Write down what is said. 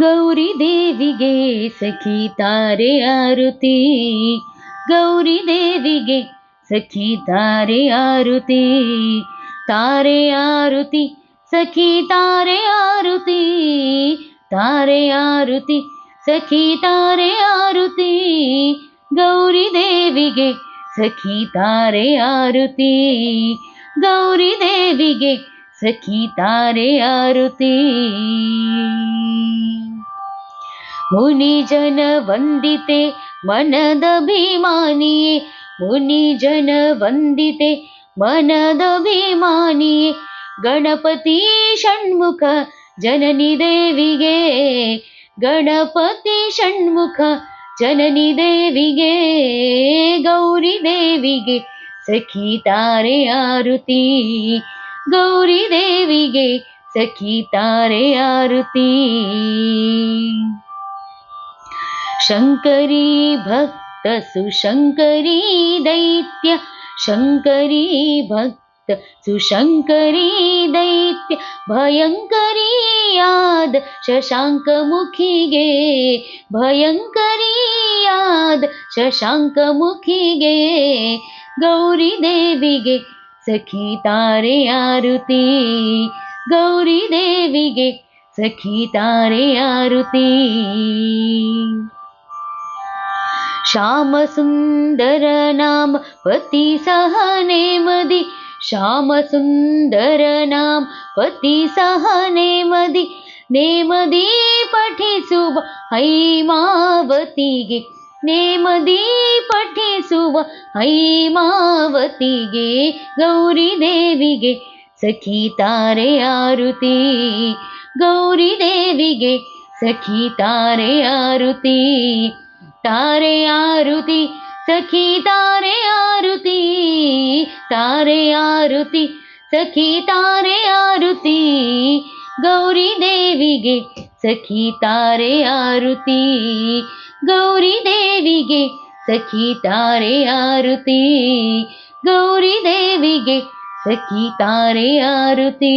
ಗೌರಿ ದೇವಿಗೆ ಸಖಿ ತಾರೆ ಆರುತಿ ಗೌರಿ ದೇವಿಗೆ ಸಖಿ ತಾರೆ ಆರುತಿ ತಾರೆ ಆರುತಿ ಸಖಿ ತಾರೆ ಆರುತಿ ತಾರೆ ಆರುತಿ ಸಖಿ ತಾರೆ ಆರುತಿ ಗೌರಿ ದೇವಿಗೆ ಸಖಿ ತಾರೆ ಆರುತಿ ಗೌರಿ ದೇವಿಗೆ ಸಖಿ ತಾರೆ ಆರುತಿ मुनि जन वन्दते मनद अभिमानि मुनि गणपति षण्मुख जननि देविगे गणपति षण्मुख जननि देविगे गौरी देविगे सखी तारे आरुती गौरी देवी सखी तारे आरुती। शङ्करी भक्त सुशङ्करी दैत्य शङ्करी भक्त सुशङ्करी दैत्य भयङ्करी याद शशाङ्कमुखी गे भयङ्करी याद शशाङ्कमुखी गे गौरी देवीगे सखी तारे आरुती गौरी देवीगे सखी तारे आरुती। श्याम सुन्दरनाम् पति सहने मदि श्याम सुन्दरनाम् पति सहने मदि नेमदी पठ है मावति नेमी पठ है मावतीगे गौरी देवे सखी तारे आरुती। गौरी देवी सखी तारे आरुती। ತಾರೆ ಆರುತಿ ಸಖಿ ತಾರೆ ಆರುತಿ ತಾರೆ ಆರುತಿ ಸಖಿ ತಾರೆ ಆರುತಿ ಗೌರಿ ದೇವಿಗೆ ಸಖಿ ತಾರೆ ಆರುತಿ ಗೌರಿ ದೇವಿಗೆ ಸಖಿ ತಾರೆ ಆರುತಿ ಗೌರಿ ದೇವಿಗೆ ಸಖಿ ತಾರೆ ಆರುತಿ